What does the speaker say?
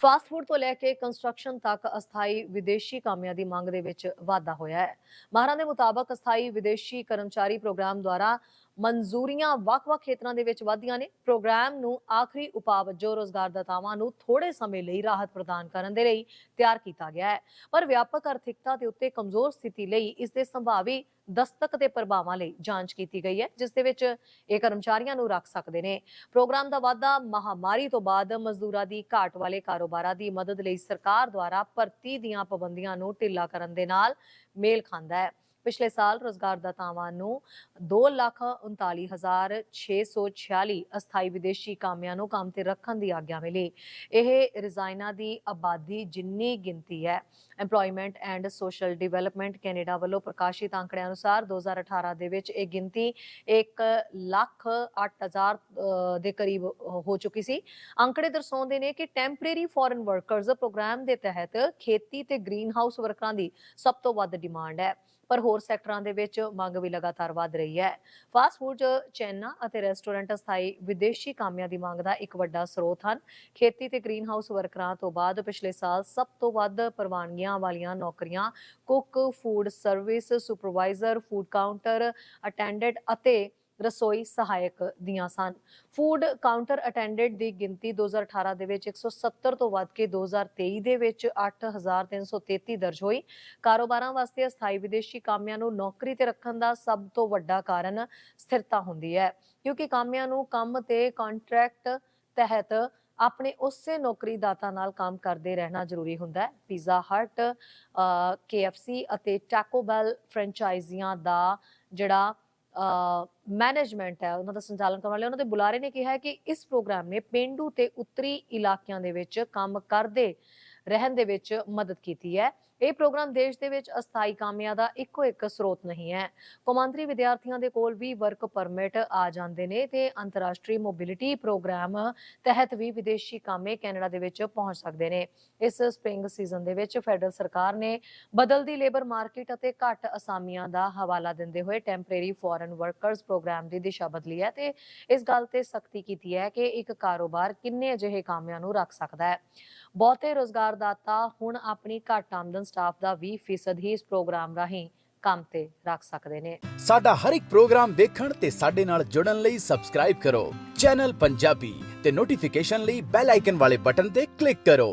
Fast food ਤੋਂ ਲੈ ਕੇ construction ਤੱਕ ਅਸਥਾਈ ਵਿਦੇਸ਼ੀ ਕਾਮਿਆਂ ਦੀ ਮੰਗ ਦੇ ਵਿੱਚ ਵਾਧਾ ਹੋਇਆ ਹੈ। ਮਾਹਰਾਂ ਦੇ ਮੁਤਾਬਕ ਅਸਥਾਈ ਵਿਦੇਸ਼ੀ ਕਰਮਚਾਰੀ ਪ੍ਰੋਗਰਾਮ ਦੁਆਰਾ ਮਨਜ਼ੂਰੀਆਂ ਵੱਖ-ਵੱਖ ਖੇਤਰਾਂ ਦੇ ਵਿੱਚ ਵਧੀਆਂ ਨੇ। ਪ੍ਰੋਗਰਾਮ ਨੂੰ ਆਖਰੀ ਉਪਾਅ ਵਜੋਂ ਰੋਜ਼ਗਾਰਦਾਤਾਵਾਂ ਨੂੰ ਥੋੜੇ ਸਮੇਂ ਲਈ ਰਾਹਤ ਪ੍ਰਦਾਨ ਕਰਨ ਦੇ ਲਈ ਤਿਆਰ ਕੀਤਾ ਗਿਆ ਹੈ। ਪਰ ਵਿਆਪਕ ਆਰਥਿਕਤਾ ਦੇ ਉੱਤੇ ਕਮਜ਼ੋਰ ਸਥਿਤੀ ਲਈ ਇਸ ਦੇ ਸੰਭਾਵੀ ਦਸਤਕ ਦੇ ਪ੍ਰਭਾਵਾਂ ਲਈ ਜਾਂਚ ਕੀਤੀ ਗਈ ਹੈ, ਜਿਸ ਦੇ ਵਿੱਚ ਇਹ ਕਰਮਚਾਰੀਆਂ ਨੂੰ ਰੱਖ ਸਕਦੇ ਨੇ। ਪ੍ਰੋਗਰਾਮ ਦਾ ਵਾਅਦਾ ਮਹਾਮਾਰੀ ਤੋਂ ਬਾਅਦ ਮਜ਼ਦੂਰਾਂ ਦੀ ਘਾਟ ਵਾਲੇ ਕਾਰੋਬਾਰਾਂ ਦੀ ਮਦਦ ਲਈ ਸਰਕਾਰ ਦੁਆਰਾ ਭਰਤੀ ਦੀਆਂ ਪਾਬੰਦੀਆਂ ਨੂੰ ਢਿੱਲਾ ਕਰਨ ਦੇ ਨਾਲ ਮੇਲ ਖਾਂਦਾ ਹੈ। ਪਿਛਲੇ ਸਾਲ ਰੋਜ਼ਗਾਰਦਾਤਾਵਾਂ ਨੂੰ 239646 ਅਸਥਾਈ ਵਿਦੇਸ਼ੀ ਕਾਮਿਆਂ ਨੂੰ ਕੰਮ ਤੇ ਰੱਖਣ ਦੀ ਆਗਿਆ ਮਿਲੀ। ਇਹ ਰਿਜ਼ਾਈਨਾਂ ਦੀ ਆਬਾਦੀ ਜਿੰਨੀ ਗਿਣਤੀ ਹੈ employment and social development Canada ਵੱਲੋਂ ਪ੍ਰਕਾਸ਼ਿਤ ਅੰਕੜਿਆਂ ਅਨੁਸਾਰ 2018 ਦੇ ਵਿੱਚ ਇਹ ਗਿਣਤੀ 1 ਲੱਖ 8000 ਅ, ਦੇ ਕਰੀਬ ਹੋ ਚੁੱਕੀ ਸੀ। ਅੰਕੜੇ ਦਰਸਾਉਂਦੇ ਨੇ ਕਿ ਟੈਂਪਰੇਰੀ ਫੋਰਨ ਵਰਕਰਸ ਪ੍ਰੋਗਰਾਮ ਦੇ ਤਹਿਤ ਖੇਤੀ ਤੇ ਗ੍ਰੀਨ ਹਾਊਸ ਵਰਕਰਾਂ ਦੀ ਸਭ ਤੋਂ ਵੱਧ ਡਿਮਾਂਡ ਹੈ। ਪਰ ਹੋਰ ਸੈਕਟਰਾਂ ਦੇ ਵਿੱਚ ਮੰਗ ਵੀ ਲਗਾਤਾਰ ਵਧ ਰਹੀ ਹੈ। ਫਾਸਟ ਫੂਡ ਚੈਨਾ ਅਤੇ ਰੈਸਟੋਰੈਂਟ ਸਥਾਈ ਵਿਦੇਸ਼ੀ ਕਾਮਿਆਂ ਦੀ ਮੰਗ ਦਾ ਇੱਕ ਵੱਡਾ ਸਰੋਤ ਹਨ। ਖੇਤੀ ਤੇ ਗ੍ਰੀਨ ਹਾਊਸ ਵਰਕਰਾਂ ਤੋਂ ਬਾਅਦ ਪਿਛਲੇ ਸਾਲ ਸਭ ਤੋਂ ਵੱਧ ਪ੍ਰਵਾਨਗੀਆਂ ਵਾਲੀਆਂ ਨੌਕਰੀਆਂ cook food service supervisor, food counter, attendant ਅਤੇ ਰਸੋਈ ਸਹਾਇਕ ਦੀਆਂ ਸਨ। ਫੂਡ ਕਾਊਂਟਰ ਅਟੈਂਡੈਂਟ ਦੀ ਗਿਣਤੀ 2018 ਦੇ ਵਿੱਚ 170 ਤੋਂ ਵੱਧ ਕੇ 2023 ਦੇ ਵਿੱਚ 8333 ਦਰਜ ਹੋਈ। ਕਾਰੋਬਾਰਾਂ ਵਾਸਤੇ ਅਸਥਾਈ ਵਿਦੇਸ਼ੀ ਕਾਮਿਆਂ ਨੂੰ ਨੌਕਰੀ ਤੇ ਰੱਖਣ ਦਾ ਸਭ ਤੋਂ ਵੱਡਾ ਕਾਰਨ ਸਥਿਰਤਾ ਹੁੰਦੀ ਹੈ, ਕਿਉਂਕਿ ਕਾਮਿਆਂ ਨੂੰ ਕੰਮ ਤੇ ਕੰਟਰੈਕਟ ਤਹਿਤ ਆਪਣੇ ਉਸੇ ਨੌਕਰੀ ਦਾਤਾ ਨਾਲ ਕੰਮ ਕਰਦੇ ਰਹਿਣਾ ਜ਼ਰੂਰੀ ਹੁੰਦਾ ਹੈ। ਪੀਜ਼ਾ ਹਟ KFC ਅਤੇ ਟੈਕੋ ਬੈਲ ਫਰੈਂਚਾਈਜ਼ੀਆਂ ਦਾ ਜਿਹੜਾ ਮੈਨੇਜਮੈਂਟ ਹੈ, ਉਹਨਾਂ ਦਾ ਸੰਚਾਲਨ ਕਰਨ ਵਾਲੇ, ਉਹਨਾਂ ਦੇ ਬੁਲਾਰੇ ਨੇ ਕਿਹਾ ਕਿ ਇਸ ਪ੍ਰੋਗਰਾਮ ਨੇ ਪਿੰਡੂ ਤੇ ਉੱਤਰੀ ਇਲਾਕਿਆਂ ਦੇ ਵਿੱਚ ਕੰਮ ਕਰਦੇ, ਰਹਿਣ ਦੇ ਵਿੱਚ ਮਦਦ ਕੀਤੀ ਹੈ। ਇਹ ਪ੍ਰੋਗਰਾਮ ਦੇਸ਼ ਦੇ ਵਿੱਚ ਅਸਥਾਈ ਕਾਮਿਆਂ ਦਾ ਇੱਕੋ ਇੱਕ ਸਰੋਤ ਨਹੀਂ ਹੈ। ਕੌਮਾਂਤਰੀ ਵਿਦਿਆਰਥੀਆਂ ਦੇ ਕੋਲ ਵੀ ਵਰਕ ਪਰਮਿਟ ਆ ਜਾਂਦੇ ਨੇ ਤੇ ਅੰਤਰਰਾਸ਼ਟਰੀ ਮੋਬਿਲਿਟੀ ਪ੍ਰੋਗਰਾਮ ਤਹਿਤ ਵੀ ਵਿਦੇਸ਼ੀ ਕਾਮੇ ਕੈਨੇਡਾ ਦੇ ਵਿੱਚ ਪਹੁੰਚ ਸਕਦੇ ਨੇ। ਇਸ ਸਪ੍ਰਿੰਗ ਸੀਜ਼ਨ ਦੇ ਵਿੱਚ ਫੈਡਰਲ ਸਰਕਾਰ ਨੇ ਬਦਲਦੀ ਲੇਬਰ ਮਾਰਕੀਟ ਅਤੇ ਘੱਟ ਅਸਾਮੀਆਂ ਦਾ ਹਵਾਲਾ ਦਿੰਦੇ ਹੋਏ ਟੈਂਪਰੇਰੀ ਫੋਰਨ ਵਰਕਰਸ ਪ੍ਰੋਗਰਾਮ ਦੀ ਦਿਸ਼ਾ ਬਦਲੀ ਹੈ ਤੇ ਇਸ ਗੱਲ ਤੇ ਸਖਤੀ ਕੀਤੀ ਹੈ ਕਿ ਇੱਕ ਕਾਰੋਬਾਰ ਕਿੰਨੇ ਅਜਿਹੇ ਕਾਮਿਆਂ ਨੂੰ ਰੱਖ ਸਕਦਾ ਹੈ। ਬਹੁਤੇ ਰੋਜ਼ਗਾਰਦਾਤਾ ਹੁਣ ਆਪਣੀ ਘੱਟ ਆਮਦਨ ਸਟਾਫ ਦਾ 20% ਹੀ ਇਸ ਪ੍ਰੋਗਰਾਮ ਰਾਹੀਂ ਕੰਮ ਤੇ ਰੱਖ ਸਕਦੇ ਨੇ। ਸਾਡਾ ਹਰ ਇੱਕ ਪ੍ਰੋਗਰਾਮ ਦੇਖਣ ਤੇ ਸਾਡੇ ਨਾਲ ਜੁੜਨ ਲਈ ਸਬਸਕ੍ਰਾਈਬ ਕਰੋ। ਚੈਨਲ ਪੰਜਾਬੀ ਤੇ ਨੋਟੀਫਿਕੇਸ਼ਨ ਲਈ ਬੈਲ ਆਈਕਨ ਵਾਲੇ ਬਟਨ ਤੇ ਕਲਿੱਕ ਕਰੋ।